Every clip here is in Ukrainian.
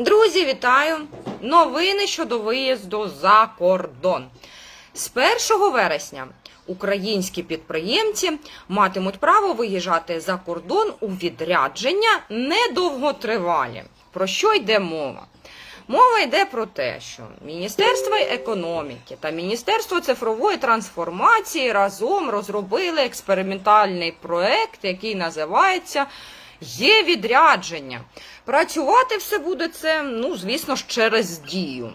Друзі, вітаю! Новини щодо виїзду за кордон. З 1 вересня українські підприємці матимуть право виїжджати за кордон у відрядження недовготривалі. Про що йде мова? Мова йде про те, що Міністерство економіки та Міністерство цифрової трансформації разом розробили експериментальний проект, який називається Є відрядження. Працювати все буде це, ну, звісно ж, через дію.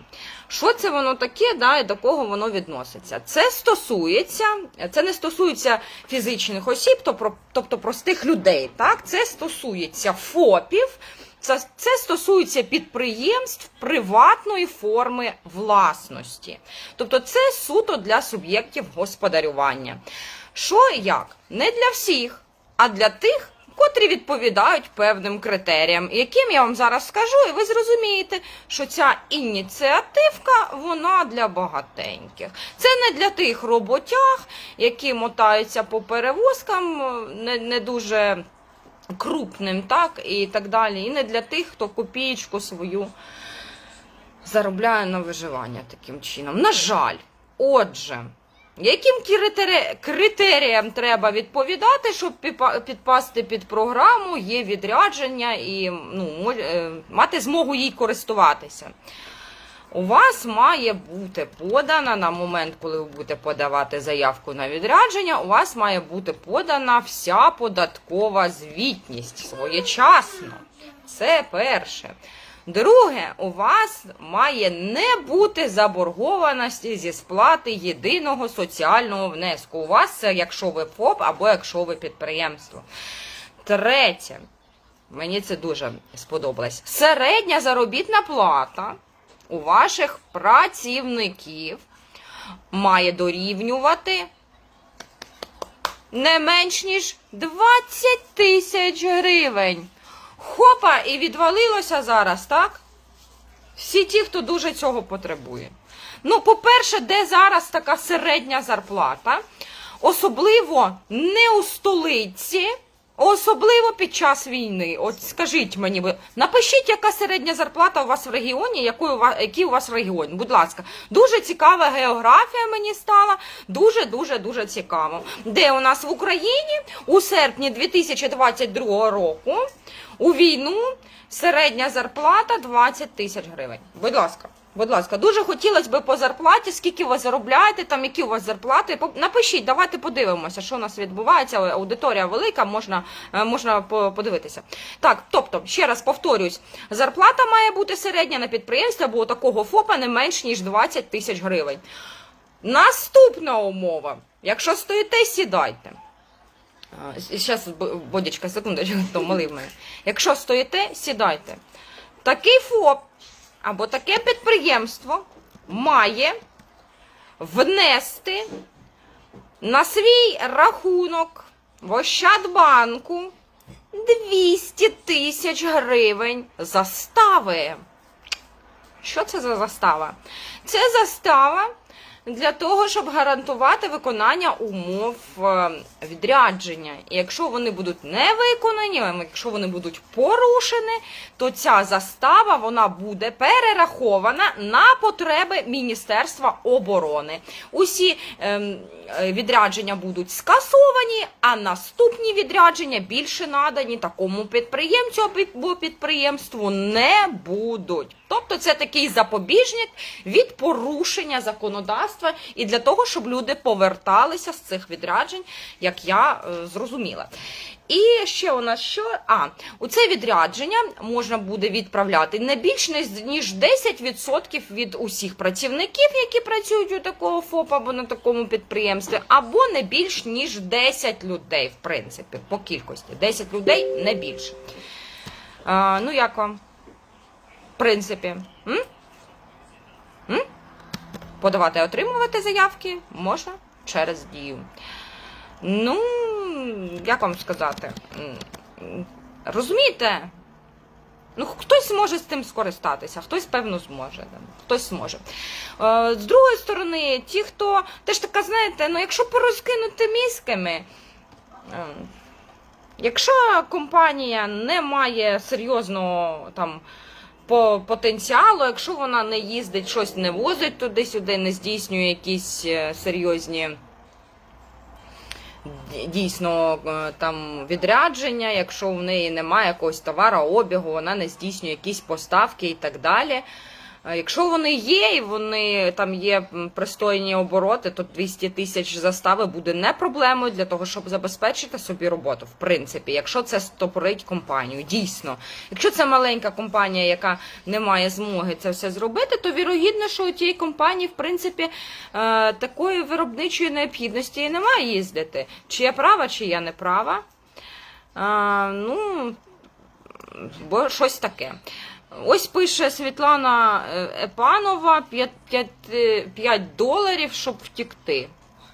Що це воно таке, да, і до кого воно відноситься? Це стосується, це не стосується фізичних осіб, тобто, простих людей. Так? Це стосується ФОПів, це, це стосується підприємств приватної форми власності. Тобто це суто для суб'єктів господарювання. Що як? Не для всіх, а для тих, котрі відповідають певним критеріям, яким я вам зараз скажу, і ви зрозумієте, що ця ініціативка вона для багатеньких. Це не для тих роботяг, які мотаються по перевозкам, не, не дуже крупним, так, і так далі. І не для тих, хто копієчку свою заробляє на виживання таким чином. На жаль, отже. Яким критеріям треба відповідати, щоб підпасти під програму, є відрядження і ну, е, мати змогу їй користуватися? У вас має бути подана на момент, коли ви будете подавати заявку на відрядження, у вас має бути подана вся податкова звітність своєчасно. Це перше. Друге, у вас має не бути заборгованості зі сплати єдиного соціального внеску. У вас це, якщо ви ФОП або якщо ви підприємство. Третє, мені це дуже сподобалось. Середня заробітна плата у ваших працівників має дорівнювати не менш ніж 20 тисяч гривень. Хопа, і відвалилося зараз, так? Всі ті, хто дуже цього потребує. Ну, по-перше, де зараз така середня зарплата, особливо не у столиці, особливо під час війни. От скажіть мені, напишіть, яка середня зарплата у вас в регіоні, вас, який у вас регіон. Будь ласка, дуже цікава географія мені стала. Дуже дуже дуже цікаво. Де у нас в Україні у серпні 2022 року у війну середня зарплата 20 тисяч гривень. Будь ласка. Будь ласка, дуже хотілося б по зарплаті, скільки ви заробляєте, там які у вас зарплати. Напишіть, давайте подивимося, що у нас відбувається. Аудиторія велика, можна, е, можна подивитися. Так, тобто, ще раз повторюсь, зарплата має бути середня на підприємстві або такого ФОПа не менш ніж 20 тисяч гривень. Наступна умова. Якщо стоїте, сідайте. Зараз, Бодічка, секундочку, то молив мене. Якщо стоїте, сідайте. Такий ФОП або таке підприємство має внести на свій рахунок в Ощадбанку 200 тисяч гривень застави. Що це за застава? Це застава для того, щоб гарантувати виконання умов е, відрядження. І якщо вони будуть не виконані, якщо вони будуть порушені, то ця застава вона буде перерахована на потреби Міністерства оборони. Усі ем, е, відрядження будуть скасовані, а наступні відрядження більше надані такому підприємцю або підприємству не будуть. Тобто це такий запобіжник від порушення законодавства і для того, щоб люди поверталися з цих відряджень, як я е, зрозуміла. І ще у нас що? А, у це відрядження можна буде відправляти не більш ніж 10% від усіх працівників, які працюють у такого ФОП або на такому підприємстві, або не більш ніж 10 людей, в принципі, по кількості. 10 людей не більше. А, ну, як вам? Принципі. М? М? Подавати отримувати заявки можна через дію. Ну, як вам сказати? Розумієте? Ну, хтось може з цим скористатися, хтось, певно, зможе. Хтось зможе. Е, з другої сторони, ті, хто теж така, знаєте, ну якщо порозкинути мізками, е, якщо компанія не має серйозного там по потенціалу, якщо вона не їздить, щось не возить туди-сюди, не здійснює якісь е, серйозні дійсно е, там відрядження, якщо в неї немає якогось товарообігу, вона не здійснює якісь поставки і так далі. А Якщо вони є і вони там є пристойні обороти, то 200 тисяч застави буде не проблемою для того, щоб забезпечити собі роботу. В принципі, якщо це стопорить компанію, дійсно, якщо це маленька компанія, яка не має змоги це все зробити, то вірогідно, що у тієї компанії, в принципі, е, такої виробничої необхідності і немає їздити. Чи я права, чи я не права. Е, ну, бо щось таке. Ось пише Світлана е, Епанова 5, 5, 5 доларів, щоб втікти.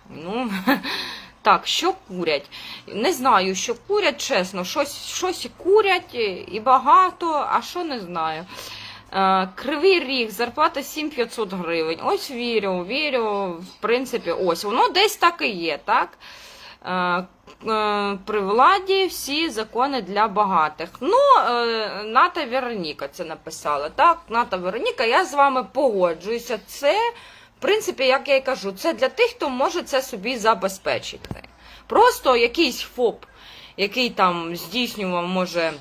Ну, так, що курять? Не знаю, що курять, чесно. Щось, щось курять і багато, а що не знаю. Е, Кривий ріг, зарплата 7500 гривень. Ось вірю, вірю, в принципі, ось воно десь так і є, так? Е, При владі всі закони для багатих. Ну, е, Ната Вероніка це написала. Так, Ната Вероніка, я з вами погоджуюся. Це, в принципі, як я й кажу, це для тих, хто може це собі забезпечити. Просто якийсь ФОП, який там здійснював, може.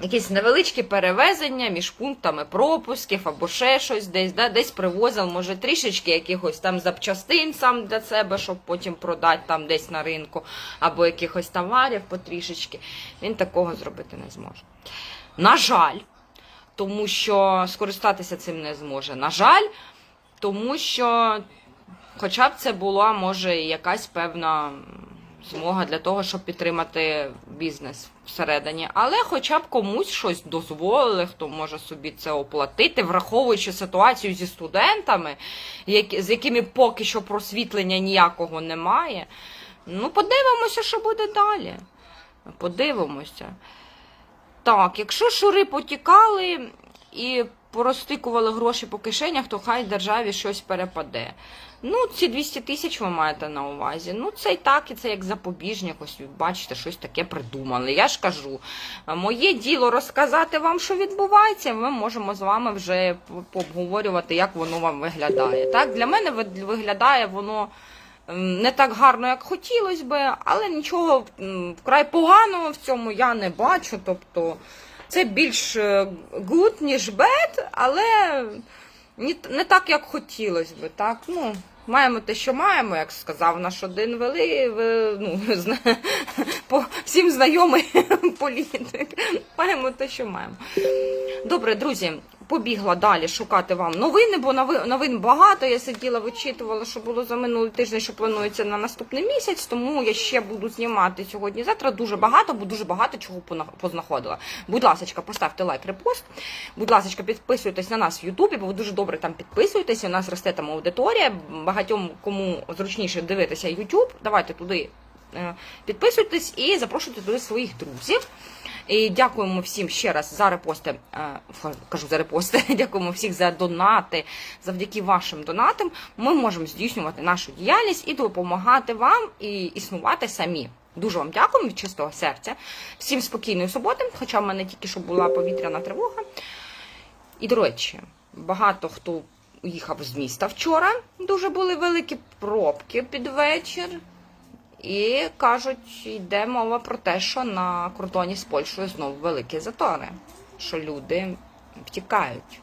Якісь невеличкі перевезення між пунктами пропусків або ще щось десь, да, десь привозив, може, трішечки якихось там запчастин сам для себе, щоб потім продати там десь на ринку, або якихось товарів потрішечки. Він такого зробити не зможе. На жаль, тому що скористатися цим не зможе. На жаль, тому що, хоча б це була, може, якась певна змога для того, щоб підтримати бізнес всередині. Але хоча б комусь щось дозволили, хто може собі це оплатити, враховуючи ситуацію зі студентами, які, з якими поки що просвітлення ніякого немає. Ну, подивимося, що буде далі. Подивимося. Так, якщо шури потікали і порозтикували гроші по кишенях, то хай державі щось перепаде. Ну, ці 200 тисяч ви маєте на увазі. Ну, це і так, і це як запобіжник, ось бачите, щось таке придумали. Я ж кажу, моє діло розказати вам, що відбувається, ми можемо з вами вже пообговорювати, як воно вам виглядає. Так, Для мене виглядає воно не так гарно, як хотілося би, але нічого вкрай поганого в цьому я не бачу. Тобто це більш е, good, ніж bad, але не, так, як хотілося би. Так? Ну, маємо те, що маємо, як сказав наш один вели, ну, зна- по, всім знайомий політик. Маємо те, що маємо. Добре, друзі, побігла далі шукати вам новини, бо нови- новин багато. Я сиділа, вичитувала, що було за минулий тиждень, що планується на наступний місяць. Тому я ще буду знімати сьогодні. Завтра дуже багато, бо дуже багато чого познаходила. Будь ласка, поставте лайк, репост. Будь ласка, підписуйтесь на нас в Ютубі, бо ви дуже добре там підписуєтеся. У нас росте там аудиторія. Багатьом кому зручніше дивитися Ютуб. Давайте туди підписуйтесь і запрошуйте туди своїх друзів. І дякуємо всім ще раз за репости. е, Кажу за репости. Дякуємо всіх за донати. Завдяки вашим донатам ми можемо здійснювати нашу діяльність і допомагати вам і існувати самі. Дуже вам дякуємо від чистого серця. Всім спокійної суботи, хоча в мене тільки що була повітряна тривога. І, до речі, багато хто їхав з міста вчора. Дуже були великі пробки під вечір. І кажуть, йде мова про те, що на кордоні з Польщею знову великі затори, що люди втікають.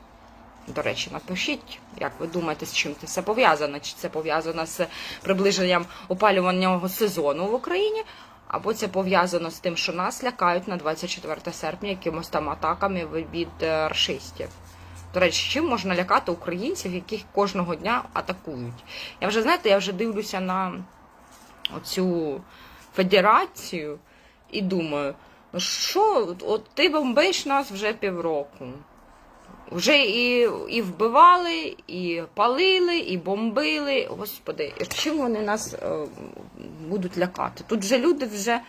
До речі, напишіть, як ви думаєте, з чим це все пов'язано? Чи це пов'язано з приближенням опалювального сезону в Україні? Або це пов'язано з тим, що нас лякають на 24 серпня якимось там атаками від е, рашистів. До речі, чим можна лякати українців, яких кожного дня атакують? Я вже знаєте, я вже дивлюся на оцю федерацію і думаю, ну що, от ти бомбиш нас вже півроку. Вже і, і вбивали, і палили, і бомбили. Господи, чим вони нас е, будуть лякати? Тут вже люди вже,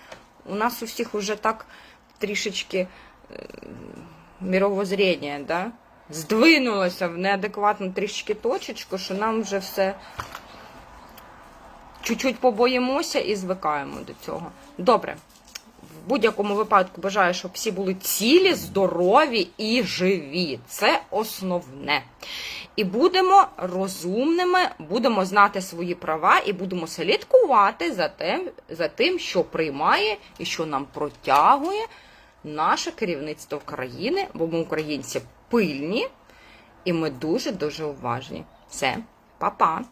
у нас у всіх вже так трішечки е, мировоззріння, да? здвинулося в неадекватну трішечки точечку, що нам вже все чуть-чуть побоїмося і звикаємо до цього. Добре. в будь-якому випадку бажаю, щоб всі були цілі, здорові і живі. Це основне. І будемо розумними, будемо знати свої права і будемо слідкувати за тим, за тим, що приймає і що нам протягує наше керівництво країни, бо ми українці пильні і ми дуже дуже уважні. Все, па-па!